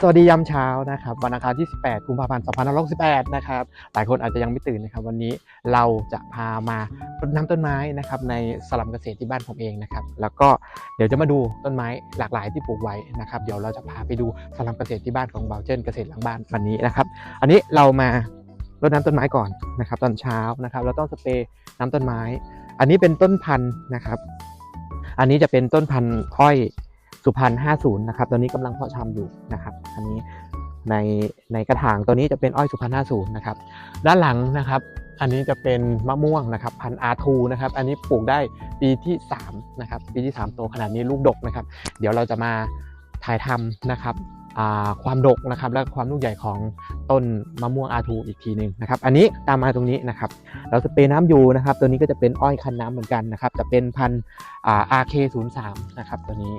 สวัสดียามเช้านะครับวันอังคารที่ 18กุมภาพันธ์2568นะครับหลายคนอาจจะยังไม่ตื่นนะครับ วันนี้เราจะพามารดน้ำต้นไม้นะครับในสลัมเกษตรที่บ้านผมเองนะครับ แล้วก็เดี๋ยวจะมาดูต้นไม้หลากหลายที่ปลูกไว้นะครับ เดี๋ยวเราจะพาไปดูสลัมเกษตรที่บ้านของเบลเจนเกษตรหลังบ้านวันนี้นะครับ อันนี้เรามารดน้ำต้นไม้ก่อนนะครับตอนเช้านะครับ เราต้องสเปรย์น้ำต้นไม้ อันนี้เป็นต้นพันธุ์นะครับ อันนี้จะเป็นต้นพันธุ์อ้อย สุพรรณ50 นะครับ ตอนนี้กำลังเพาะชำอยู่นะครับ อันนี้ในในกระถางตัวนี้จะเป็นอ้อยสุพรรณ50 นะครับ ด้านหลังนะครับ อันนี้จะเป็นมะม่วงนะครับ พันอาทูนะครับ อันนี้ปลูกได้ปีที่3นะครับ ปีที่ 3 โตขนาดนี้ลูกดกนะครับ เดี๋ยวเราจะมาถ่ายทำนะครับความดกนะครับและความลูกใหญ่ของต้นมะม่วงอาทูอีกทีหนึ่งนะครับ อันนี้ตามมาตรงนี้นะครับ เราสเปรย์น้ำอยู่นะครับ ตัวนี้ก็จะเป็นอ้อยคันน้ำเหมือนกันนะครับจะเป็นพันธุ์อ่า RK03 นะครับตัวนี้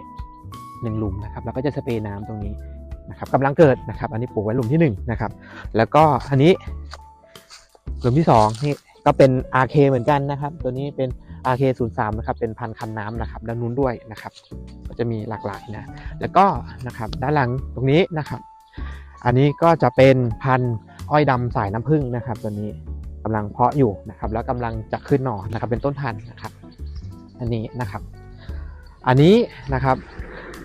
หนึ่งหลุมนะครับแล้วก็จะสเปรย์น้ำตรงนี้นะครับกำลังเกิดนะครับ อันนี้ปลูกไว้หลุมที่หนึ่งนะครับแล้วก็อันนี้หลุมที่สองนี่ก็เป็น RK เหมือนกันนะครับ ตัวนี้เป็น RK03 นะครับเป็นพันธุ์คันน้ำนะครับด้านนู้นด้วยนะครับ ก็จะมีหลากหลายนะแล้วก็นะครับด้านหลังตรงนี้นะครับ อันนี้ก็จะเป็นพันธุ์อ้อยดำสายน้ำผึ้งนะครับ ตัวนี้กำลังเพาะอยู่นะครับ แล้วกำลังจะขึ้นหน่อนะครับ เป็นต้นพันธุ์นะครับ อันนี้นะครับ อันนี้นะครับ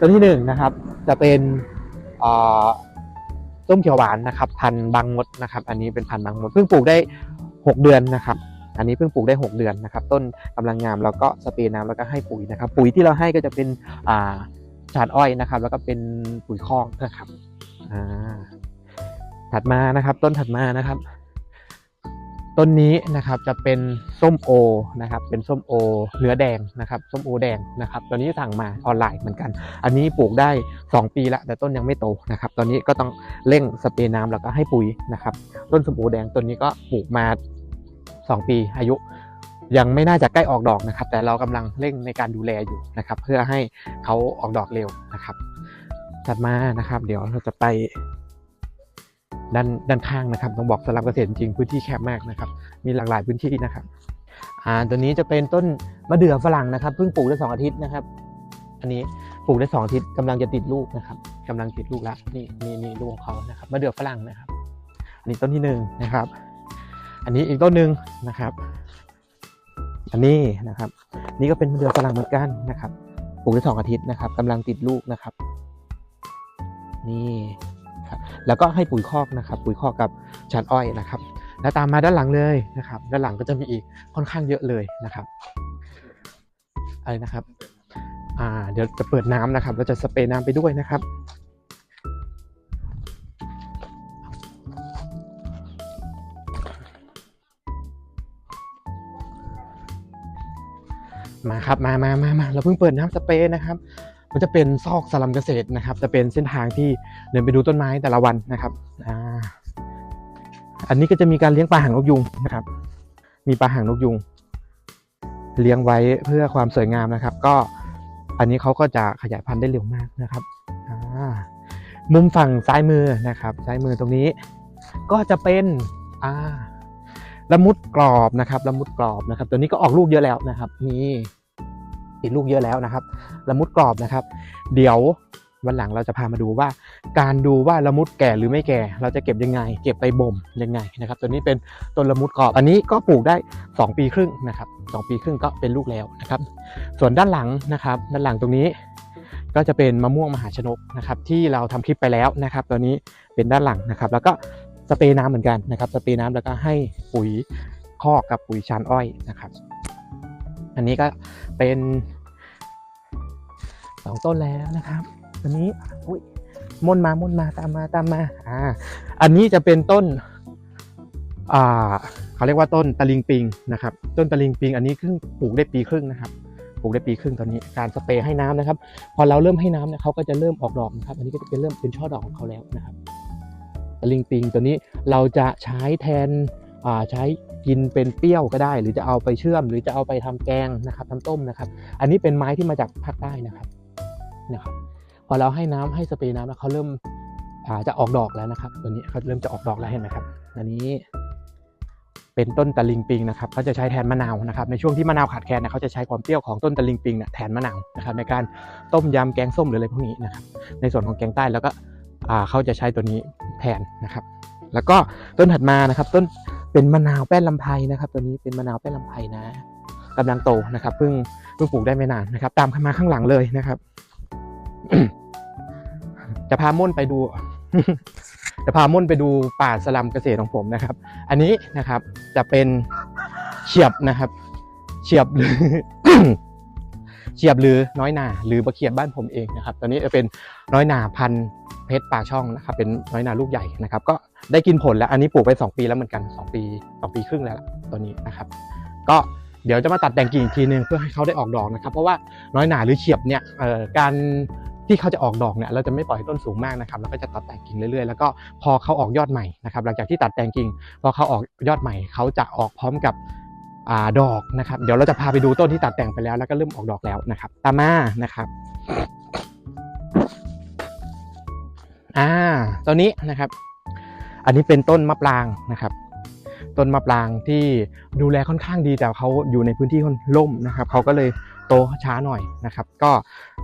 ต้นที่หนึ่งนะครับ จะเป็นเอ่อส้มเขียวหวานนะครับ พันธุ์บางมดนะครับ อันนี้เป็นพันธุ์บางมดเพิ่งปลูกได้ 6 เดือนนะครับ อันนี้เพิ่งปลูกได้ 6 เดือนนะครับ ต้นกำลังงามแล้วก็สเปรย์น้ำแล้วก็ให้ปุ๋ยนะครับ ปุ๋ยที่เราให้ก็จะเป็นอ่าชาดอ้อยนะครับ แล้วก็เป็นปุ๋ยคอกนะครับถัดมานะครับ ต้นถัดมานะครับ ต้นนี้นะครับจะเป็นส้มโอนะครับเป็นส้มโอเนื้อแดงนะครับส้มโอแดงนะครับตัวนี้สั่งมาออนไลน์เหมือนกัน อันนี้ปลูกได้ 2 ปีล้วแต่ต้นยังไม่โตนะครับตอนนี้ก็ต้องเร่งสเปรย์น้ำแล้วก็ให้ปุ๋ยนะครับต้นส้มโอแดงต้นนี้ก็ปลูกมา 2 ปีอายุยังไม่น่าจะใกล้ออกดอกนะครับ แต่เรากำลังเร่งในการดูแลอยู่นะครับ เพื่อให้เขาออกดอกเร็วนะครับ ถัดมานะครับ เดี๋ยวเราจะไป ด้านด้านข้างนะครับต้องบอกสลับเกษตรจริงพื้นที่แคบมากนะครับ มีหลากหลายพื้นที่นะครับอ่าตัวนี้จะเป็นต้นมะเดื่อฝรั่งนะครับเพิ่งปลูกได้สองอาทิตย์นะครับ อันนี้ปลูกได้สองอาทิตย์กำลังจะติดลูกนะครับกำลังติดลูกแล้วนี่นี่นี่ลูกของเขานะครับมะเดื่อฝรั่งนะครับอันนี้ต้นที่หนึ่งนะครับ อันนี้อีกต้นหนึ่งนะครับอันนี้นะครับ นี่ก็เป็นมะเดื่อฝรั่งเหมือนกันนะครับปลูกได้สองอาทิตย์นะครับกำลังติดลูกนะครับ นี่ ครับแล้วก็ให้ปุ๋ยคอกนะครับปุ๋ยคอกกับชานอ้อยนะครับ แล้วตามมาด้านหลังเลยนะครับ ด้านหลังก็จะมีอีกค่อนข้างเยอะเลยนะครับอะไรนะครับอ่าเดี๋ยวจะเปิดน้ำนะครับเราจะสเปรย์น้ำไปด้วยนะครับมาครับมามามามาเราเพิ่งเปิดน้ำสเปรย์นะครับ มันจะเป็นซอกสลัมเกษตรนะครับ จะเป็นเส้นทางที่เดินไปดูต้นไม้แต่ละวันนะครับอ่าอันนี้ก็จะมีการเลี้ยงปลาหางนกยุงนะครับ มีปลาหางนกยุง เลี้ยงไว้เพื่อความสวยงามนะครับ ก็อันนี้เขาก็จะขยายพันธุ์ได้เร็วมากนะครับมุมฝั่งซ้ายมือนะครับซ้ายมือตรงนี้ ก็จะเป็นอ่าละมุดกรอบนะครับละมุดกรอบนะครับ ตัวนี้ก็ออกลูกเยอะแล้วนะครับ นี่ ติดลูกเยอะแล้วนะครับ ละมุดกรอบนะครับ เดี๋ยววันหลังเราจะพามาดูว่า การดูว่าละมุดแก่หรือไม่แก่ เราจะเก็บยังไง เก็บไปบ่มยังไงนะครับ ตัวนี้เป็นต้นละมุดกรอบ อันนี้ก็ปลูกได้ 2 ปีครึ่งนะครับสปีครึ่งก็เป็นลูกแล้วนะครับ ส่วนด้านหลังนะครับ ด้านหลังตรงนี้ ก็จะเป็นมะม่วงมหาชนกนะครับ ที่เราทำคลิปไปแล้วนะครับ ตัวนี้เป็นด้านหลังนะครับ แล้วก็สเปรย์น้ำเหมือนกันนะครับ สเปรย์น้ำแล้วก็ให้ปุ๋ยคอกกับปุ๋ยชานอ้อยนะครับ อันนี้ก็เป็นสองต้นแล้วนะครับอันนี้อุ้ยม่นมาม่นมาตามมาตามมาอ่าอันนี้จะเป็นต้นอ่าเขาเรียกว่าต้นตะลิงปิงนะครับ ต้นตะลิงปิง อันนี้เพิ่งปลูกได้ปีครึ่งนะครับปลูกได้ปีครึ่งตอนนี้การสเปรย์ให้น้ำนะครับ พอเราเริ่มให้น้ำเนี่ยเขาก็จะเริ่มออกดอกนะครับ อันนี้ก็จะเป็นเริ่มเป็นช่อดอกของเขาแล้วนะครับตะลิงปิงตัวนี้เราจะใช้แทน ใช้กินเป็นเปรี้ยวก็ได้ หรือจะเอาไปเชื่อม หรือจะเอาไปทำแกงนะครับทำต้มนะครับ อันนี้เป็นไม้ที่มาจากภาคใต้นะครับนะครับพอเราให้น้ำให้สเปรย์น้ำแล้วเขาเริ่มาจะออกดอกแล้วนะครับ ตัวนี้เขาเริ่มจะออกดอกแล้วเห็นไหมครับ อันนี้เป็นต้นตะลิงปิงนะครับเขาจะใช้แทนมะนาวนะครับ ในช่วงที่มะนาวขาดแคลนนะเขาจะใช้ความเปรี้ยวของต้นตะลิงปิงแทนมะนาวนะครับ ในการต้มยำแกงส้มหรืออะไรพวกนี้นะครับ ในส่วนของแกงใต้แล้วก็อ่าเขาจะใช้ตัวนี้แทนนะครับ แล้วก็ต้นถัดมานะครับ ต้น เป็นมะนาวแป้นลำไพนะครับ ตัวนี้เป็นมะนาวแป้นลำไพนะกำลังโตนะครับเพิ่งเพิ่งปลูกได้ไม่นานนะครับ ตามมาข้างหลังเลยนะครับ จะพาม่นไปดูจะพาม่นไปดูป่าสลัมเกษตรของผมนะครับ อันนี้นะครับจะเป็นเฉียบนะครับ เฉียบหรือเฉียบหรือน้อยหนาหรือบะเขียบบ้านผมเองนะครับ ตอนนี้จะเป็นน้อยหนาพันเพชรปาช่องนะครับ เป็นน้อยหนาลูกใหญ่นะครับ ก็ ได้กินผลแล้วอันนี้ปลูกไป 2 ปีแล้วเหมือนกัน 2 ปี2ปีครึ่งแล้วตัวนี้นะครับ ก็เดี๋ยวจะมาตัดแต่งกิ่งอีกทีนึงเพื่อให้เขาได้ออกดอกนะครับ เพราะว่าน้อยหนาหรือเฉียบเนี่ยการที่เขาจะออกดอกเนี่ยเราจะไม่ปล่อยต้นสูงมากนะครับเราก็จะตัดแต่งกิ่งเรื่อยๆ แล้วก็พอเขาออกยอดใหม่นะครับหลังจากที่ตัดแต่งกิ่งพอเขาออกยอดใหม่เขาจะออกพร้อมกับอดอกนะครับ เดี๋ยวเราจะพาไปดูต้นที่ตัดแต่งไปแล้วแล้วก็เริ่มออกดอกแล้วนะครับ ตามมานะครับอ่าตัวนี้นะครับ อันนี้เป็นต้นมะปรางนะครับ ต้นมะปรางที่ดูแลค่อนข้างดีแต่เขาอยู่ในพื้นที่ค่อนร่มนะครับเขาก็เลยโตช้าหน่อยนะครับ ก็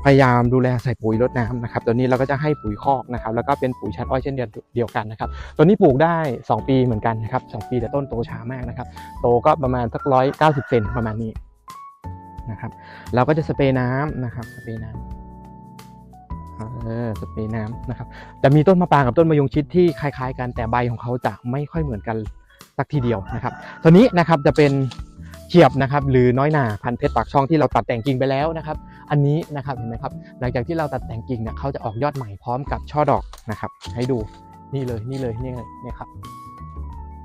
พยายามดูแลใส่ปุ๋ยรดน้ำนะครับ ตัวนี้เราก็จะให้ปุ๋ยคอกนะครับ แล้วก็เป็นปุ๋ยชั้นอ้อยเช่นเดียวกันนะครับ ตัวนี้ปลูกได้ 2 ปีเหมือนกันนะครับสปีแต่ต้นโตช้ามากนะครับ โตก็ประมาณสักร้อยเก้าสิบเซนประมาณนี้นะครับ เราก็จะสเปรย์น้ำนะครับ สเปรย์น้ำ เออสเปรย์น้ำนะครับจะมีต้นมะปรางกับต้นมะยงชิดที่คล้าย ๆ กันแต่ใบของเขาจะไม่ค่อยเหมือนกันสักทีเดียวนะครับตัวนี้นะครับจะเป็นเขียบนะครับหรือน้อยหนาพันธุ์เพชรปากช่องที่เราตัดแต่งกิ่งไปแล้วนะครับ อันนี้นะครับเห็นไหมครับ หลังจากที่เราตัดแต่งกิ่งเนี่ยเขาจะออกยอดใหม่พร้อมกับช่อดอกนะครับ ให้ดูนี่เลยนี่เลยนี่เลยนี่ครับ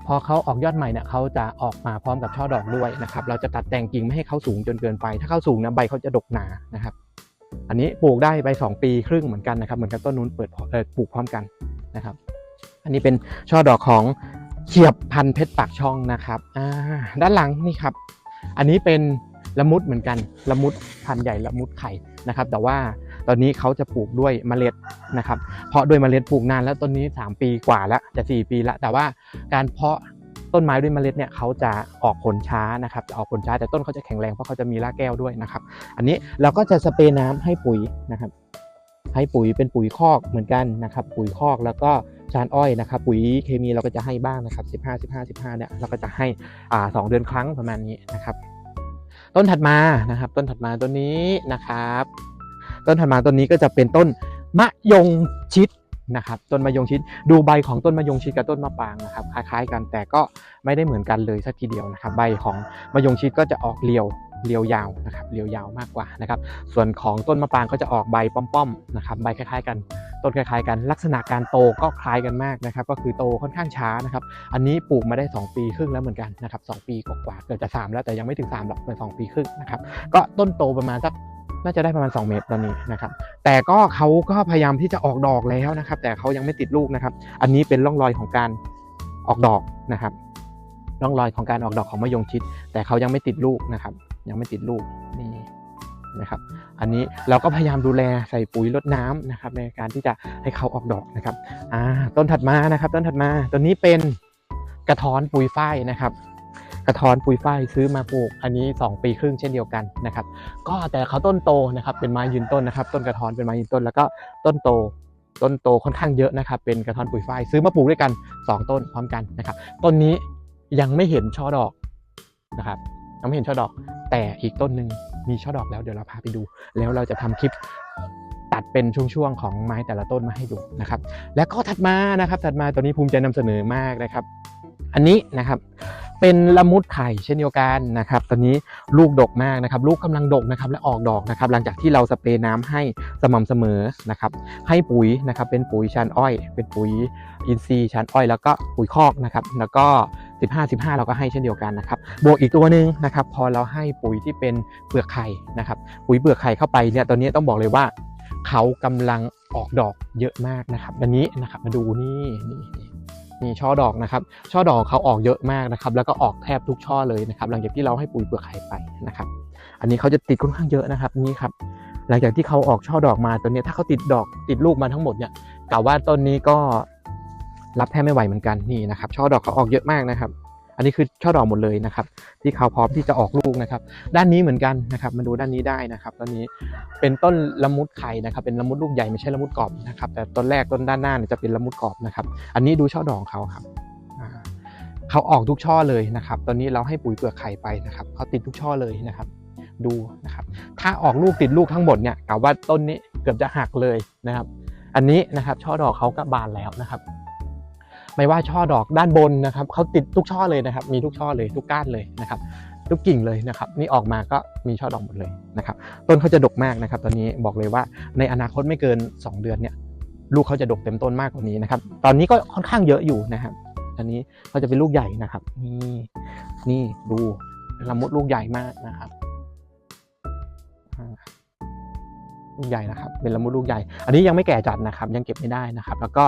พอเขาออกยอดใหม่เนี่ยเขาจะออกมาพร้อมกับช่อดอกด้วยนะครับ เราจะตัดแต่งกิ่งไม่ให้เขาสูงจนเกินไป ถ้าเขาสูงนะใบเขาจะดกหนานะครับ อันนี้ปลูกได้ไป 2 ปีครึ่งเหมือนกันนะครับ เหมือนกับต้นนู้นเปิดปลูกพร้อมกันนะครับ อันนี้เป็นช่อดอกของเขียบพันเพชรปากช่องนะครับด้านหลังนี่ครับ อันนี้เป็นละมุดเหมือนกันละมุดพันใหญ่ละมุดไข่นะครับ แต่ว่าตอนนี้เขาจะปลูกด้วยเมล็ดนะครับ เพาะด้วยเมล็ดปลูกนานแล้วต้นนี้ 3 ปีกว่าแล้วจะ 4 ปีล้วแต่ว่าการเพาะ ต้นไม้ด้วยเมล็ดเนี่ยเขาจะออกผลช้านะครับจะออกผลช้าแต่ต้นเขาจะแข็งแรงเพราะเขาจะมีรากแก้วด้วยนะครับ อันนี้เราก็จะสเปรย์น้ำให้ปุ๋ยนะครับ ให้ปุ๋ยเป็นปุ๋ยคอกเหมือนกันนะครับ ปุ๋ยคอกแล้วก็ชานอ้อยนะครับ ปุ๋ยเคมีเราก็จะให้บ้างนะครับ 15 15 15เนี่ยเราก็จะให้อ่าสองเดือนครั้งประมาณนี้นะครับ ต้นถัดมานะครับ ต้นถัดมาต้นนี้นะครับ ต้นถัดมาต้นนี้ก็จะเป็นต้นมะยงชิด นะครับต้นมะยงชิดดูใบของต้นมะยงชิดกับต้นมะปรางนะครับคล้ายๆกันแต่ก็ไม่ได้เหมือนกันเลยสักทีเดียวนะครับ ใบของมะยงชิดก็จะออกเรียวเรียวยาวนะครับเรียวยาวมากกว่านะครับ ส่วนของต้นมะปรางก็จะออกใบป้อมๆนะครับใบคล้ายๆกัน ต้นคล้ายๆกัน ลักษณะการโตก็คล้ายกันมากนะครับ ก็คือโตค่อนข้างช้านะครับ อันนี้ปลูกมาได้ 2 ปีครึ่งแล้วเหมือนกันนะครับสปีกว่าๆเกือบจะ3แล้วแต่ยังไม่ถึง3หรอกเป็น2ปีครึ่งนะครับ ก็ต้นโตประมาณสัก น่าจะได้ประมาณ 2 เมตรตอนนี้นะครับ แต่ก็เขาก็พยายามที่จะออกดอกแล้วนะครับ แต่เขายังไม่ติดลูกนะครับ อันนี้เป็นร่องรอยของการออกดอกนะครับ ร่องรอยของการออกดอกของมะยงชิด แต่เขายังไม่ติดลูกนะครับ ยังไม่ติดลูกนี่นะครับ อันนี้เราก็พยายามดูแลใส่ปุ๋ยรดน้ำนะครับ ในการที่จะให้เขาออกดอกนะครับ อ่า ต้นถัดมานะครับ ต้นถัดมา ต้นนี้เป็นกระท้อนปุ๋ยฝ้ายนะครับ กระท้อนปุ๋ยฝ้ายซื้อมาปลูกอันนี้ 2 ปีครึ่งเช่นเดียวกันนะครับ ก็แต่เขาต้นโตนะครับเป็นไม้ยืนต้นนะครับ ต้นกระท้อนเป็นไม้ยืนต้นแล้วก็ต้นโตต้นโตค่อนข้างเยอะนะครับ เป็นกระท้อนปุ๋ยฝ้ายซื้อมาปลูกด้วยกัน 2 ต้นพร้อมกันนะครับ ต้นนี้ยังไม่เห็นช่อดอกนะครับยังไม่เห็นช่อดอก แต่อีกต้นหนึ่งมีช่อดอกแล้วเดี๋ยวเราพาไปดู แล้วเราจะทำคลิปตัดเป็นช่วงๆของไม้แต่ละต้นมาให้ดูนะครับ แล้วก็ถัดมานะครับ ถัดมาตัวนี้ภูมิใจนำเสนอมากนะครับ อันนี้นะครับเป็นละมุดไข่เช่นเดียวกันนะครับ ตอนนี้ลูกดกมากนะครับ ลูกกำลังดกนะครับและออกดอกนะครับ หลังจากที่เราสเปรย์น้ำให้สม่ำเสมอนะครับ ให้ปุ๋ยนะครับเป็นปุ๋ยชานอ้อย เป็นปุ๋ยอินทรีย์ชานอ้อย แล้วก็ปุ๋ยคอกนะครับ แล้วก็ 15 15 เราก็ให้เช่นเดียวกันนะครับ บวกอีกตัวหนึ่งนะครับ พอเราให้ปุ๋ยที่เป็นเปลือกไข่นะครับ ปุ๋ยเปลือกไข่เข้าไปเนี่ยตอนนี้ต้องบอกเลยว่า เขากำลังออกดอกเยอะมากนะครับอันนี้นะครับมาดูนี่นี่ นี่ช่อดอกนะครับ ช่อดอกเขาออกเยอะมากนะครับ แล้วก็ออกแทบทุกช่อเลยนะครับ หลังจากที่เราให้ปุ๋ยเปลือกไข่ไปนะครับ อันนี้เขาจะติดค่อนข้างเยอะนะครับ นี่ครับ หลังจากที่เขาออกช่อดอกมาตัวนี้ถ้าเขาติดดอกติดลูกมาทั้งหมดเนี่ยกล่าวว่าต้นนี้ก็รับแทบไม่ไหวเหมือนกันนี่นะครับ ช่อดอกเขาออกเยอะมากนะครับ อันนี้คือช่อดอกหมดเลยนะครับ ที่เขาพร้อมที่จะออกลูกนะครับ ด้านนี้เหมือนกันนะครับ มาดูด้านนี้ได้นะครับตอนนี้เป็นต้นละมุดไข่นะครับ เป็นละมุดลูกใหญ่ไม่ใช่ละมุดกรอบนะครับ แต่ต้นแรกต้นด้านหน้าเนี่ยจะเป็นละมุดกรอบนะครับ อันนี้ดูช่อดอกเขาครับเขาออกทุกช่อเลยนะครับ ตอนนี้เราให้ปุ๋ยเปลือกไข่ไปนะครับเขาติดทุกช่อเลยนะครับ ดูนะครับ ถ้าออกลูกติดลูกทั้งหมดเนี่ยกล่าวว่าต้นนี้เกือบจะหักเลยนะครับ อันนี้นะครับช่อดอกเขาก็บานแล้วนะครับ ไม่ว่าช่อดอกด้านบนนะครับเขาติดทุกช่อเลยนะครับ มีทุกช่อเลยทุกก้านเลยนะครับ ทุกกิ่งเลยนะครับ นี่ออกมาก็มีช่อดอกหมดเลยนะครับ ต้นเขาจะดกมากนะครับ ตอนนี้บอกเลยว่าในอนาคตไม่เกิน 2 เดือนเนี่ย ลูกเขาจะดกเต็มต้นมากกว่านี้นะครับ ตอนนี้ก็ค่อนข้างเยอะอยู่นะครับ อันนี้เขาจะเป็นลูกใหญ่นะครับ นี่นี่ดูละมุดลูกใหญ่มากนะครับอ่าลูกใหญ่นะครับเป็นละมุดลูกใหญ่ อันนี้ยังไม่แก่จัดนะครับ ยังเก็บไม่ได้นะครับ แล้วก็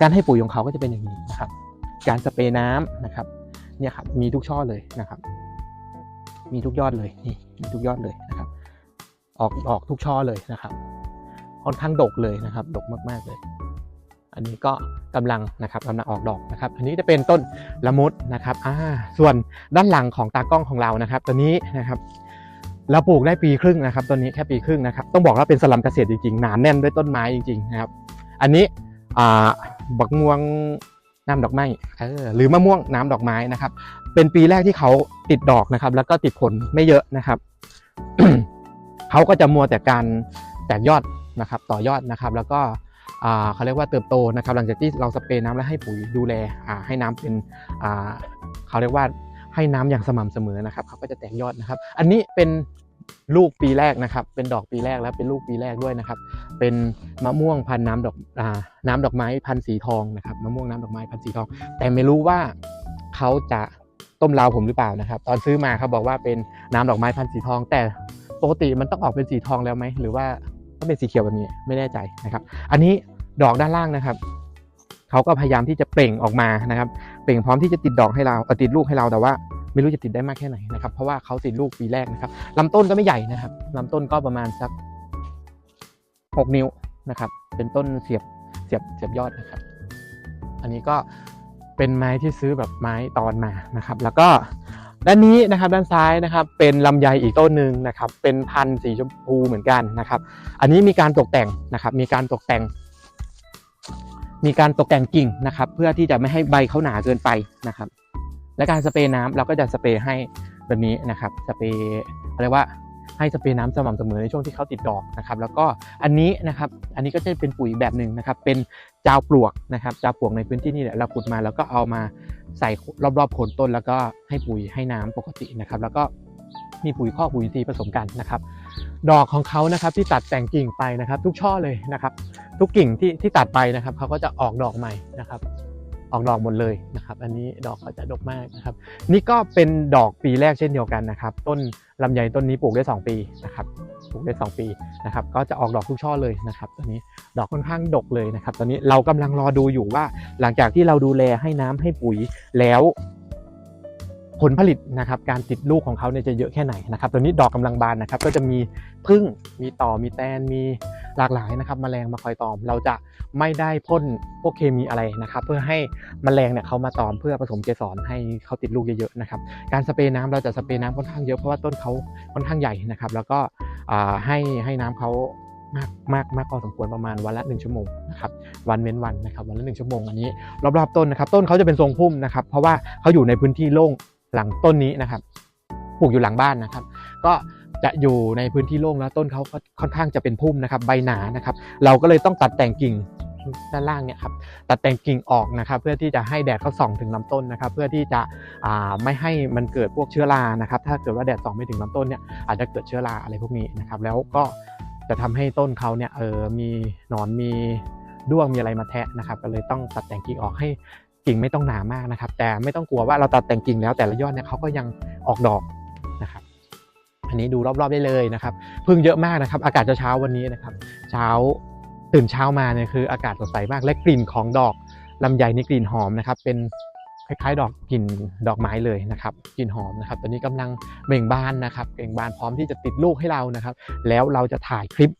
การให้ปุ๋ยของเขาก็จะเป็นอย่างนี้นะครับ การสเปรย์น้ำนะครับเนี่ยครับมีทุกช่อเลยนะครับ มีทุกยอดเลยนี่มีทุกยอดเลยนะครับ ออกออกทุกช่อเลยนะครับค่อนข้างดกเลยนะครับ ดกมากๆเลย อันนี้ก็กำลังนะครับกำลังออกดอกนะครับ อันนี้จะเป็นต้นละมุดนะครับอ่าส่วนด้านหลังของตากล้องของเรานะครับตัวนี้นะครับเราปลูกได้ปีครึ่งนะครับตัวนี้แค่ปีครึ่งนะครับ ต้องบอกว่าเป็นสลัมเกษตรจริงๆหนาแน่นด้วยต้นไม้จริงๆนะครับ อันนี้ อ่าบักม่วงน้ำดอกไม้เออหรือมะม่วงน้ำดอกไม้นะครับ เป็นปีแรกที่เขาติดดอกนะครับ แล้วก็ติดผลไม่เยอะนะครับเขาก็จะมัวแต่การแตกยอดนะครับ ต่อยอดนะครับ แล้วก็เขาเรียกว่าเติบโตนะครับ หลังจากที่เราสเปรย์น้ำและให้ปุ๋ยดูแลให้น้ำเป็นเขาเรียกว่าให้น้ำอย่างสม่ำเสมอนะครับเขาก็จะแตกยอดนะครับ อันนี้เป็น ลูกปีแรกนะครับ เป็นดอกปีแรกแล้วเป็นลูกปีแรกด้วยนะครับ เป็นมะม่วงพันน้ำดอกอ่าน้ำดอกไม้พันสีทองนะครับมะม่วงน้ำดอกไม้พันสีทอง แต่ไม่รู้ว่าเขาจะต้มลาวผมหรือเปล่านะครับ ตอนซื้อมาเขาบอกว่าเป็นน้ำดอกไม้พันสีทอง แต่ปกติมันต้องออกเป็นสีทองแล้วไหมหรือว่าต้องเป็นสีเขียวแบบนี้ไม่แน่ใจนะครับ อันนี้ดอกด้านล่างนะครับเขาก็พยายามที่จะเปล่งออกมานะครับ เปล่งพร้อมที่จะติดดอกให้เราติดลูกให้เราแต่ว่า ไม่รู้จะติดได้มากแค่ไหนนะครับ เพราะว่าเขาติดลูกปีแรกนะครับลำต้นก็ไม่ใหญ่นะครับลำต้นก็ประมาณสัก 6 นิ้วนะครับ เป็นต้นเสียบเสียบเสียบยอดนะครับ อันนี้ก็เป็นไม้ที่ซื้อแบบไม้ตอนมานะครับ แล้วก็ด้านนี้นะครับด้านซ้ายนะครับเป็นลำไยอีกต้นหนึ่งนะครับ เป็นพันธุ์สีชมพูเหมือนกันนะครับ อันนี้มีการตกแต่งนะครับ มีการตกแต่ง มีการตกแต่งกิ่งนะครับ เพื่อที่จะไม่ให้ใบเขาหนาเกินไปนะครับ และการสเปรย์น้ำเราก็จะสเปรย์ให้แบบนี้นะครับสเปรย์เรียกว่าให้สเปรย์น้ำสม่ำเสมอในช่วงที่เขาติดดอกนะครับแล้วก็อันนี้นะครับอันนี้ก็จะเป็นปุ๋ยแบบหนึ่งนะครับเป็นจาวปลวกนะครับจาวปลวกในพื้นที่นี่แหละเราขุดมาแล้วก็เอามาใส่รอบๆโคนต้น แล้วก็ให้ปุ๋ยให้น้ำปกตินะครับ แล้วก็มีปุ๋ยคอปุ๋ยอินทรีผสมกันนะครับ ดอกของเขานะครับที่ตัดแต่งกิ่งไปนะครับ ทุกช่อเลยนะครับ ทุกกิ่งที่ที่ตัดไปนะครับเขาก็จะออกดอกใหม่นะครับ ออกดอกหมดเลยนะครับ อันนี้ดอกเขาจะดกมากนะครับ นี่ก็เป็นดอกปีแรกเช่นเดียวกันนะครับ ต้นลำไยต้นนี้ปลูกได้ 2 ปีนะครับปลูกได้ 2 ปีนะครับ ก็จะออกดอกทุกช่อเลยนะครับตอนนี้ดอกค่อนข้างดกเลยนะครับ ตอนนี้เรากำลังรอดูอยู่ว่า หลังจากที่เราดูแลให้น้ำให้ปุ๋ยแล้ว ผลผลิตนะครับการติดลูกของเขาเนี่ยจะเยอะแค่ไหนนะครับตอนนี้ดอกกำลังบานนะครับก็จะมีพึ่งมีต่อมีแตนมีหลากหลายนะครับแมลงมาคอยตอม เราจะไม่ได้พ่นพวกเคมีอะไรนะครับ เพื่อให้แมลงเนี่ยเขามาตอมเพื่อผสมเกสรให้เขาติดลูกเยอะๆนะครับการสเปรย์น้ำเราจะสเปรย์น้ำค่อนข้างเยอะเพราะว่าต้นเขาค่อนข้างใหญ่นะครับ แล้วก็ให้ให้น้ำเขามากมากมากพอสมควรประมาณวันละ 1 ชั่วโมงนะครับวันเว้นวันนะครับวันละหนึ่งชั่วโมงอันนี้รอบๆต้นนะครับ ต้นเขาจะเป็นทรงพุ่มนะครับ เพราะว่าเขาอยู่ในพื้นที่โล่ง หลังต้นนี้นะครับปลูกอยู่หลังบ้านนะครับ ก็จะอยู่ในพื้นที่โล่งแล้วต้นเขาก็ค่อนข้างจะเป็นพุ่มนะครับ ใบหนานะครับ เราก็เลยต้องตัดแต่งกิ่งด้านล่างเนี่ยครับตัดแต่งกิ่งออกนะครับ เพื่อที่จะให้แดดเขาส่องถึงลำต้นนะครับ เพื่อที่จะไม่ให้มันเกิดพวกเชื้อรานะครับ ถ้าเกิดว่าแดดส่องไม่ถึงลำต้นเนี่ยอาจจะเกิดเชื้อราอะไรพวกนี้นะครับ แล้วก็จะทำให้ต้นเขาเนี่ยเออมีหนอนมีด้วงมีอะไรมาแทะนะครับ ก็เลยต้องตัดแต่งกิ่งออกให้ กิ่งไม่ต้องหนามากนะครับ แต่ไม่ต้องกลัวว่าเราตัดแต่งกิ่งแล้วแต่ละยอดเนี่ยเขาก็ยังออกดอกนะครับ อันนี้ดูรอบๆได้เลยนะครับพึ่งเยอะมากนะครับ อากาศจะเช้าวันนี้นะครับ เช้าตื่นเช้ามาเนี่ยคือ อากาศสดใสมากและกลิ่นของดอกลำไยนี่กลิ่นหอมนะครับ เป็นคล้ายๆ ดอกกลิ่นดอกไม้เลยนะครับกลิ่นหอมนะครับ ตอนนี้กำลังเบ่งบานนะครับเบ่งบานพร้อมที่จะติดลูกให้เรานะครับ แล้วเราจะถ่ายคลิป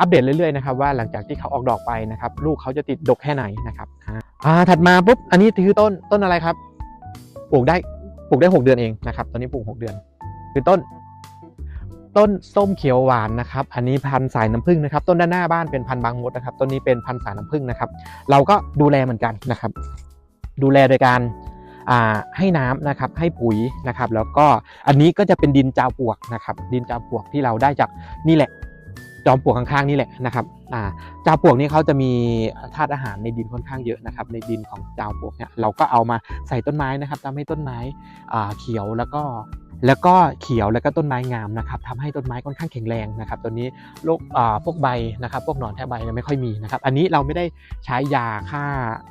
อัปเดตเรื่อยๆนะครับว่าหลังจากที่เขาออกดอกไปนะครับ ลูกเขาจะติดดกแค่ไหนนะครับอ่า อ่าถัดมาปุ๊บอันนี้คือต้นต้นอะไรครับ ปลูกได้ปลูกได้6เดือนเองนะครับ ตอนนี้ปลูก6เดือน คือต้น ต้นส้มเขียวหวานนะครับ อันนี้พันธุ์สายน้ำผึ้งนะครับ ต้นด้านหน้าบ้านเป็นพันธุ์บางมดนะครับ ต้นนี้เป็นพันธุ์สายน้ำผึ้งนะครับ เราก็ดูแลเหมือนกันนะครับ ดูแลโดยการอ่าให้น้ำนะครับให้ปุ๋ยนะครับ แล้วก็อันนี้ก็จะเป็นดินจาวปลวกนะครับ ดินจาวปลวกที่เราได้จากนี่แหละ จอมปลวกข้างๆนี่แหละนะครับอ่าจาวปลวกนี่เขาจะมีธาตุอาหารในดินค่อนข้างเยอะนะครับ ในดินของจาวปลวกเนี่ยเราก็เอามาใส่ต้นไม้นะครับทำให้ต้นไม้อ่าเขียวแล้วก็แล้วก็เขียวแล้วก็ต้นไม้งามนะครับทำให้ต้นไม้ค่อนข้างแข็งแรงนะครับตัวนี้โรคพวกใบนะครับพวกหนอนแทะใบไม่ค่อยมีนะครับ อันนี้เราไม่ได้ใช้ยาฆ่า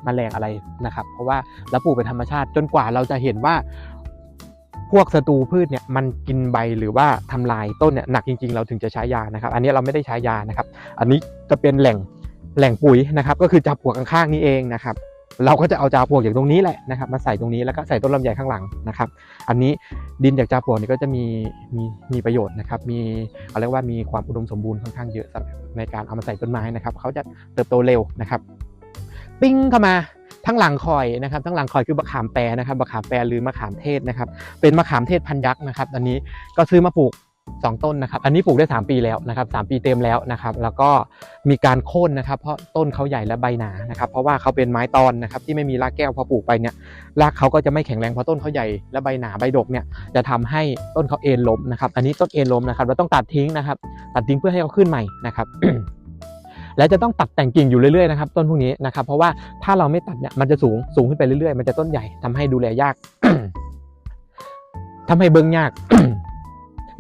แมลงอะไรนะครับ เพราะว่าเราปลูกเป็นธรรมชาติจนกว่าเราจะเห็นว่า พวกศัตรูพืชเนี่ยมันกินใบหรือว่าทำลายต้นเนี่ยหนักจริงๆ เราถึงจะใช้ยานะครับ อันนี้เราไม่ได้ใช้ยานะครับ อันนี้จะเป็นแหล่งแหล่งปุ๋ยนะครับ ก็คือจาปลวกข้างๆนี่เองนะครับเราก็จะเอาจาปวกอย่างตรงนี้แหละนะครับ มาใส่ตรงนี้แล้วก็ใส่ต้นลำไยข้างหลังนะครับ อันนี้ดินจากจาปวกนี่ก็จะมีมีมีประโยชน์นะครับ มีเขาเรียกว่ามีความอุดมสมบูรณ์ค่อนข้างเยอะในการเอามาใส่ต้นไม้นะครับเขาจะเติบโตเร็วนะครับ ปิ้งเข้ามา ทั้งหลังคอยนะครับทั้งหลังคอยคือมะขามแปรนะครับมะขามแปรหรือมะขามเทศนะครับ เป็นมะขามเทศพันยักษ์นะครับ อันนี้ก็ซื้อมาปลูก2ต้นนะครับ อันนี้ปลูกได้ 3 ปีแล้วนะครับ3ปีเต็มแล้วนะครับ แล้วก็มีการโค่นนะครับ เพราะต้นเขาใหญ่และใบหนานะครับ เพราะว่าเขาเป็นไม้ตอนนะครับที่ไม่มีรากแก้วพอปลูกไปเนี่ยรากเขาก็จะไม่แข็งแรงเพราะต้นเขาใหญ่และใบหนาใบดกเนี่ยจะทำให้ต้นเขาเอ็นล้มนะครับ อันนี้ต้นเอ็นล้มนะครับ เราต้องตัดทิ้งนะครับ ตัดทิ้งเพื่อให้เขาขึ้นใหม่นะครับ และจะต้องตัดแต่งกิ่งอยู่เรื่อยๆนะครับต้นพวกนี้นะครับเพราะว่าถ้าเราไม่ตัดเนี่ยมันจะสูงสูงขึ้นไปเรื่อยๆ มันจะต้นใหญ่ทำให้ดูแลยากทำให้เบิ้งยาก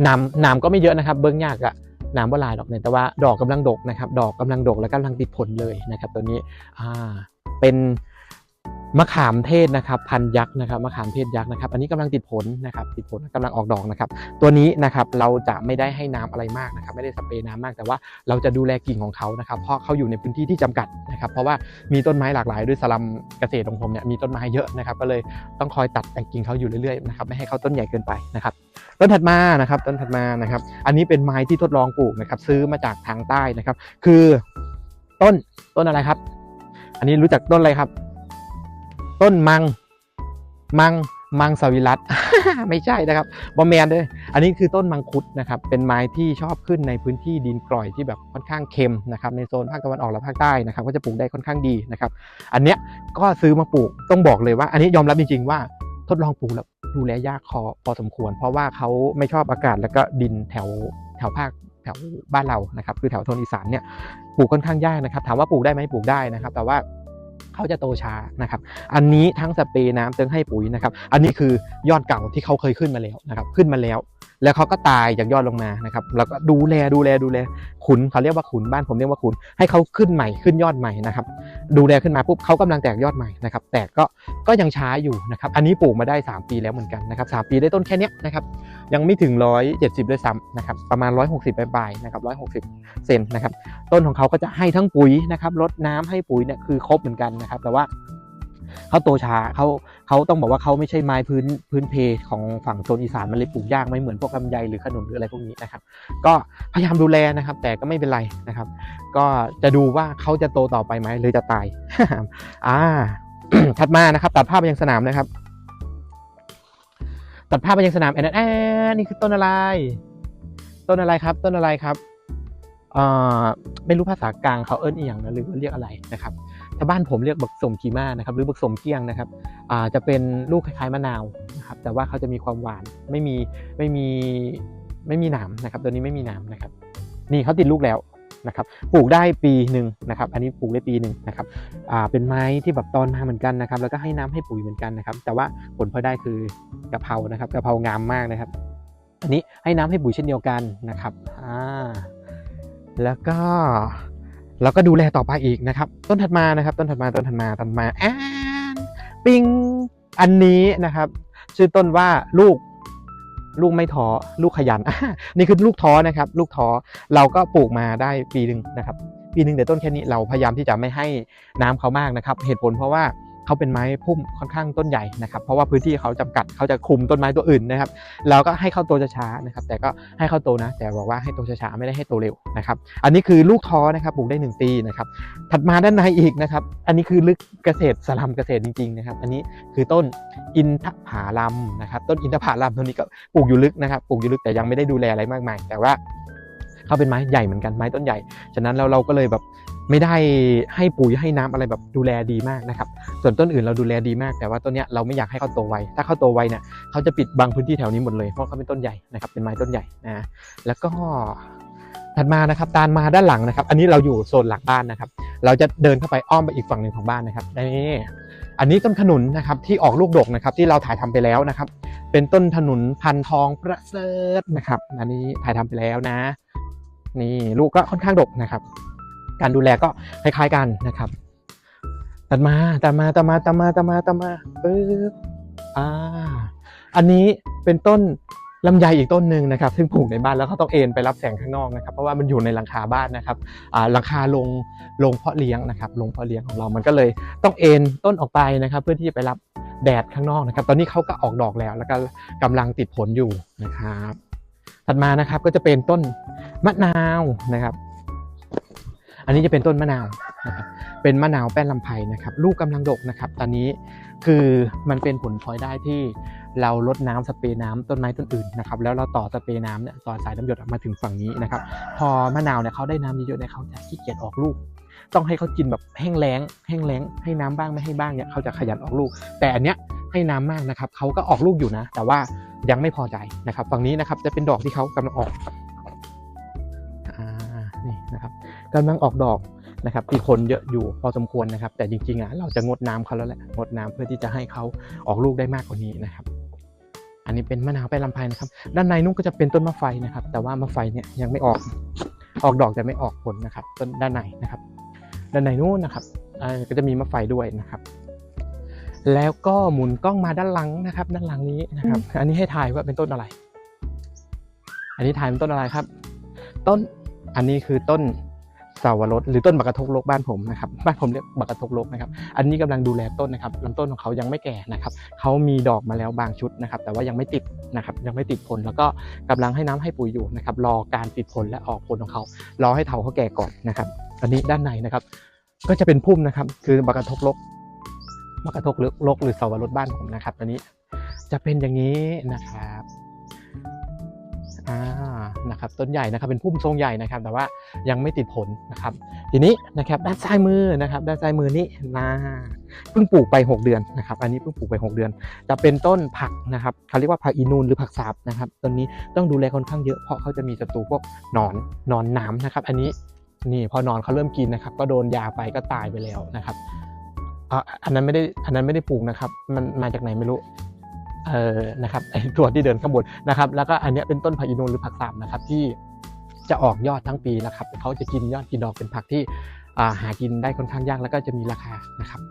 น้ำน้ำก็ไม่เยอะนะครับ เบิ้งยากอะหนามบ่หลายดอกเนี่ยแต่ว่าดอกกำลังดกนะครับ ดอกกำลังดกและกำลังติดผลเลยนะครับ ตัวนี้อ่าเป็น มะขามเทศนะครับพันยักษ์นะครับมะขามเทศยักษ์นะครับ อันนี้กำลังติดผลนะครับติดผลกำลังออกดอกนะครับ ตัวนี้นะครับเราจะไม่ได้ให้น้ำอะไรมากนะครับ ไม่ได้สเปรย์น้ำมาก แต่ว่าเราจะดูแลกิ่งของเขานะครับ เพราะเขาอยู่ในพื้นที่ที่จำกัดนะครับ เพราะว่ามีต้นไม้หลากหลายด้วยสลัมเกษตรของผมเนี่ยมีต้นไม้เยอะนะครับ ก็เลยต้องคอยตัดแต่งกิ่งเขาอยู่เรื่อยๆนะครับไม่ให้เขาต้นใหญ่เกินไปนะครับต้นถัดมานะครับต้นถัดมานะครับ อันนี้เป็นไม้ที่ทดลองปลูกนะครับ ซื้อมาจากทางใต้นะครับ คือต้นต้นอะไรครับ อันนี้รู้จักต้นอะไรครับ ต้นมัง มัง มังสวิรัต ไม่ใช่นะครับบอมแมนด้วยอันนี้คือต้นมังคุดนะครับ เป็นไม้ที่ชอบขึ้นในพื้นที่ดินกร่อยที่แบบค่อนข้างเค็มนะครับ ในโซนภาคตะวันออกและภาคใต้นะครับ ก็จะปลูกได้ค่อนข้างดีนะครับ อันเนี้ยก็ซื้อมาปลูก ต้องบอกเลยว่า อันนี้ยอมรับจริงๆว่าทดลองปลูกแล้วดูแลยากคอพอสมควร เพราะว่าเขาไม่ชอบอากาศแล้วก็ดินแถวแถวภาคแถวบ้านเรานะครับ คือแถวโซนอีสานเนี่ยปลูกค่อนข้างยากนะครับ ถามว่าปลูกได้ไหมปลูกได้นะครับ แต่ว่า เขาจะโตช้านะครับ อันนี้ทั้งสเปรย์น้ำเติมให้ปุ๋ยนะครับ อันนี้คือยอดเก่าที่เขาเคยขึ้นมาแล้วนะครับ ขึ้นมาแล้ว แล้วเขาก็ตายจากยอดลงมานะครับ แล้วก็ดูแลดูแลดูแลขุนเขาเรียกว่าขุนบ้านผมเรียกว่าขุน ให้เขาขึ้นใหม่ขึ้นยอดใหม่นะครับ ดูแลขึ้นมาปุ๊บเขากำลังแตกยอดใหม่นะครับ แตกก็ก็ยังช้าอยู่นะครับ อันนี้ปลูกมาได้ 3 ปีแล้วเหมือนกันนะครับสปีได้ต้นแค่เนี้ยนะครับ ยังไม่ถึง 170ด้วยซ้ำนะครับ ประมาณ 160ปลายๆนะครับ160 เซนนะครับ ต้นของเขาก็จะให้ทั้งปุ๋ยนะครับรดน้ำให้ปุ๋ยเนี่ยคือครบเหมือนกันนะครับแต่ว่าเขาโตช้าเขาเขาต้องบอกว่าเขาไม่ใช่ไม้พื้นพื้นเพของฝั่งโซนอีสานมันเลยปลูกยากไม่เหมือนพวกลำไยหรือขนุนหรืออะไรพวกนี้นะครับ ก็พยายามดูแลนะครับ แต่ก็ไม่เป็นไรนะครับ ก็จะดูว่าเขาจะโตต่อไปไหมหรือจะตายอ่าถัดมานะครับตัดภาพไปยังสนามนะครับ ตัดภาพไปยังสนามแอนแอนนี่คือต้นอะไร ต้นอะไรครับ ต้นอะไรครับเอ่อไม่รู้ภาษากลางเขาเอิ้นอีหยังนะหรือว่าเรียกอะไรนะครับ ถ้าบ้านผมเรียกบักสมกีมานะครับหรือบักสมเกี้ยงนะครับอ่าจะเป็นลูกคล้ายๆมะนาวนะครับแต่ว่าเขาจะมีความหวานไม่มีไม่มีไม่มีหนามนะครับตัวนี้ไม่มีหนามนะครับ นี่เขาติดลูกแล้วนะครับปลูกได้ปีหนึ่งนะครับ อันนี้ปลูกได้ปีหนึ่งนะครับอ่าเป็นไม้ที่แบบตอนมาเหมือนกันนะครับ แล้วก็ให้น้ำให้ปุ๋ยเหมือนกันนะครับ แต่ว่าผลพอได้คือกะเพรานะครับกะเพรางามมากนะครับ อันนี้ให้น้ำให้ปุ๋ยเช่นเดียวกันนะครับอ่าแล้วก็ เราก็ดูแลต่อไปอีกนะครับ ต้นถัดมานะครับ ต้นถัดมาต้นถัดมาต้นมาแอนปิงอันนี้นะครับ ชื่อต้นว่าลูกลูกไม่ท้อลูกขยันนี่คือลูกท้อนะครับ ลูกท้อเราก็ปลูกมาได้ปีหนึ่งนะครับ ปีหนึ่งแต่ต้นแค่นี้เราพยายามที่จะไม่ให้น้ำเขามากนะครับ เหตุผลเพราะว่า เขาเป็นไม้พุ่มค่อนข้างต้นใหญ่นะครับเพราะว่าพื้นที่เขาจำกัดเขาจะคุมต้นไม้ตัวอื่นนะครับเราก็ให้เข้าโตช้าๆนะครับแต่ก็ให้เข้าโตนะ แต่บอกว่าให้โตช้าๆไม่ได้ให้โตเร็วนะครับอันนี้คือลูกท้อนะครับปลูกได้ 1 ปีนะครับถัดมาด้านในอีกนะครับอันนี้คือลึกเกษตรสลัมเกษตรจริงๆนะครับอันนี้คือต้นอินทผาลัมนะครับต้นอินทผาลัมต้นนี้ก็ปลูกอยู่ลึกนะครับปลูกอยู่ลึกแต่ยังไม่ได้ดูแลอะไรมากมาย แต่ว่าเขาเป็นไม้ใหญ่เหมือนกันไม้ต้นใหญ่ ฉะนั้นเราเราก็เลยแบบ ไม่ได้ให้ปุ๋ยให้น้ำอะไรแบบดูแลดีมากนะครับ ส่วนต้นอื่นเราดูแลดีมาก แต่ว่าต้นเนี้ยเราไม่อยากให้เขาโตไว ถ้าเขาโตไวเนี่ยเขาจะปิดบังพื้นที่แถวนี้หมดเลย เพราะเขาเป็นต้นใหญ่นะครับ เป็นไม้ต้นใหญ่นะ แล้วก็ถัดมานะครับตานมาด้านหลังนะครับ อันนี้เราอยู่โซนหลังบ้านนะครับ เราจะเดินเข้าไปอ้อมไปอีกฝั่งหนึ่งของบ้านนะครับนี่อันนี้ต้นขนุนนะครับที่ออกลูกดกนะครับที่เราถ่ายทำไปแล้วนะครับ เป็นต้นขนุนพันทองประเสริฐนะครับ อันนี้ถ่ายทำไปแล้วนะ นี่ลูกก็ค่อนข้างดกนะครับ การดูแลก็คล้ายๆกันนะครับตัดมาตัดมาตัดมาตัดมาตัดมาตัดมาปึ๊บอ่าอันนี้เป็นต้นลำไยอีกต้นหนึ่งนะครับ ซึ่งปลูกในบ้านแล้วเขาต้องเอ็นไปรับแสงข้างนอกนะครับเพราะว่ามันอยู่ในหลังคาบ้านนะครับหลังคาลงลงเพาะเลี้ยงนะครับลงเพาะเลี้ยงของเรา มันก็เลยต้องเอ็นต้นออกไปนะครับ เพื่อที่จะไปรับแดดข้างนอกนะครับ ตอนนี้เขาก็ออกดอกแล้ว แล้วก็กำลังติดผลอยู่นะครับ ถัดมานะครับก็จะเป็นต้นมะนาวนะครับ อันนี้จะเป็นต้นมะนาวนะครับเป็นมะนาวแป้นลำไพนะครับลูกกำลังดกนะครับ ตอนนี้คือมันเป็นผลพลอยได้ที่เราลดน้ำสเปรย์น้ำต้นไม้ต้นอื่นนะครับแล้วเราต่อสเปรย์น้ำเนี่ยต่อสายน้ำหยดออกมาถึงฝั่งนี้นะครับพอมะนาวเนี่ยเขาได้น้ำเยอะๆเนี่ยเขาจะขี้เกียจออกลูก ต้องให้เขากินแบบแห้งแล้ง แห้งแล้ง ให้น้ำบ้างไม่ให้บ้างเนี่ยเขาจะขยันออกลูก แต่อันเนี้ยให้น้ำมากนะครับเขาก็ออกลูกอยู่นะ แต่ว่ายังไม่พอใจนะครับ ฝั่งนี้นะครับจะเป็นดอกที่เขากำลังออกอ่านี่นะครับ กำลังออกดอกนะครับมีคนเยอะอยู่พอสมควรนะครับ แต่จริงๆอะเราจะงดน้ำเขาแล้วแหละงดน้ำเพื่อที่จะให้เขาออกลูกได้มากกว่านี้นะครับ อันนี้เป็นมะนาวไปลำไพนะครับ ด้านในนู้นก็จะเป็นต้นมะไฟนะครับ แต่ว่ามะไฟเนี่ยยังไม่ออกออกดอกแต่ไม่ออกผลนะครับ ต้นด้านในนะครับ ด้านในนู้นนะครับก็จะมีมะไฟด้วยนะครับ แล้วก็หมุนกล้องมาด้านหลังนะครับ ด้านหลังนี้นะครับ อันนี้ให้ทายว่าเป็นต้นอะไร อันนี้ทายเป็นต้นอะไรครับ ต้นอันนี้คือต้น สาวรสหรือต้นบักกระทกลกบ้านผมนะครับบ้านผมเรียกบักกระทกลกนะครับอันนี้กำลังดูแลต้นนะครับลำต้นของเขายังไม่แก่นะครับเขามีดอกมาแล้วบางชุดนะครับแต่ว่ายังไม่ติดนะครับยังไม่ติดผลแล้วก็กำลังให้น้ำให้ปุ๋ยอยู่นะครับรอการติดผลและออกผลของเขารอให้เถาเขาแก่ก่อนนะครับ อันนี้ด้านในนะครับ ก็จะเป็นพุ่มนะครับ คือบักกระทกลกบักกระทกลกหรือสาวรสบ้านผมนะครับอันนี้จะเป็นอย่างนี้นะครับอ่า นะครับต้นใหญ่นะครับเป็นพุ่มทรงใหญ่นะครับ แต่ว่ายังไม่ติดผลนะครับ ทีนี้นะครับด้านซ้ายมือนะครับด้านซ้ายมือนี่นะเพิ่งปลูกไป 6 เดือนนะครับ อันนี้เพิ่งปลูกไป 6 เดือน จะเป็นต้นผักนะครับเขาเรียกว่าผักอีนูนหรือผักสาบนะครับต้นนี้ต้องดูแลค่อนข้างเยอะเพราะเขาจะมีศัตรูพวกหนอนหนอนน้ำนะครับ อันนี้นี่พอหนอนเขาเริ่มกินนะครับ ก็โดนยาไปก็ตายไปแล้วนะครับอันนั้นไม่ได้อันนั้นไม่ได้ปลูกนะครับ มันมาจากไหนไม่รู้ เออนะครับไอตัวที่เดินข้างบนนะครับ แล้วก็อันนี้เป็นต้นผักอินูนหรือผักสามนะครับที่จะออกยอดทั้งปีนะครับเขาจะกินยอดกินดอกเป็นผักที่หากินได้ค่อนข้างยากแล้วก็จะมีราคานะครับ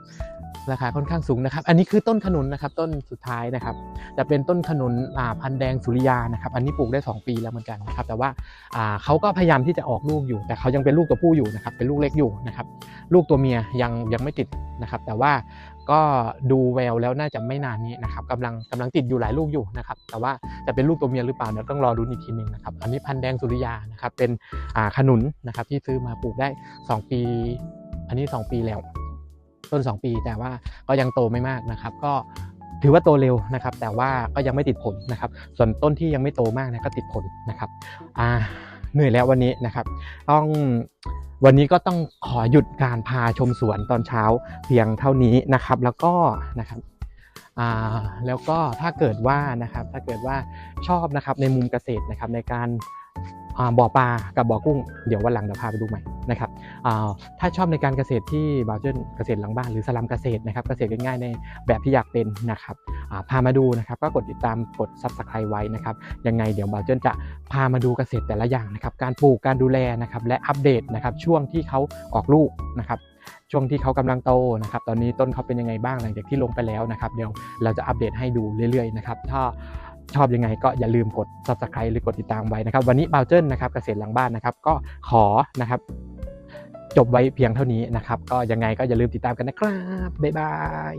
ราคาค่อนข้างสูงนะครับ อันนี้คือต้นขนุนนะครับต้นสุดท้ายนะครับ จะเป็นต้นขนุนอ่าพันแดงสุริยานะครับ อันนี้ปลูกได้ 2 ปีแล้วเหมือนกันนะครับ แต่ว่าเขาก็พยายามที่จะออกลูกอยู่ แต่เขายังเป็นลูกตัวผู้อยู่นะครับ เป็นลูกเล็กอยู่นะครับ ลูกตัวเมียยังยังไม่ติดนะครับ แต่ว่าก็ดูแววแล้วน่าจะไม่นานนี้นะครับกำลังกำลังติดอยู่หลายลูกอยู่นะครับ แต่ว่าจะเป็นลูกตัวเมียหรือเปล่าเดี๋ยต้องรอดูอีกทีหนึงนะครับ อันนี้พันแดงสุริยานะครับ เป็นขนุนนะครับที่ซื้อมาปลูกได้ 2 ปี อันนี้ 2 ปีแล้ว ต้น 2 ปี แต่ว่าก็ยังโตไม่มากนะครับ ก็ถือว่าโตเร็วนะครับ แต่ว่าก็ยังไม่ติดผลนะครับ ส่วนต้นที่ยังไม่โตมากนะก็ติดผลนะครับอ่าเหนื่อยแล้ววันนี้นะครับ ต้องวันนี้ก็ต้องขอหยุดการพาชมสวนตอนเช้าเพียงเท่านี้นะครับ แล้วก็นะครับอ่าแล้วก็ถ้าเกิดว่านะครับถ้าเกิดว่าชอบนะครับในมุมเกษตรนะครับในการ บ่อปลากับบ่อกุ้ง เดี๋ยววันหลังเดี๋ยวพาไปดูใหม่นะครับถ้าชอบในการเกษตรที่บาเจนเกษตรหลังบ้านหรือสลัมเกษตรนะครับเกษตรง่ายๆในแบบที่อยากเป็นนะครับาพามาดูนะครับก็กดติดตามกด subscribe ไว้นะครับยังไงเดี๋ยวบาเจนจะพามาดูเกษตรแต่ละอย่างนะครับการปลูกการดูแลนะครับและอัปเดตนะครับช่วงที่เขาออกลูกนะครับช่วงที่เขากำลังโตนะครับตอนนี้ต้นเขาเป็นยังไงบ้างหลังจากที่ลงไปแล้วนะครับเดี๋ยวเราจะอัปเดตให้ดูเรื่อยๆนะครับถ้า ชอบยังไงก็อย่าลืมกด subscribe หรือกดติดตามไว้นะครับ วันนี้บาเจนนะครับเกษตรหลังบ้านนะครับ ก็ขอนะครับจบไว้เพียงเท่านี้นะครับ ก็ยังไงก็อย่าลืมติดตามกันนะครับ บ๊ายบาย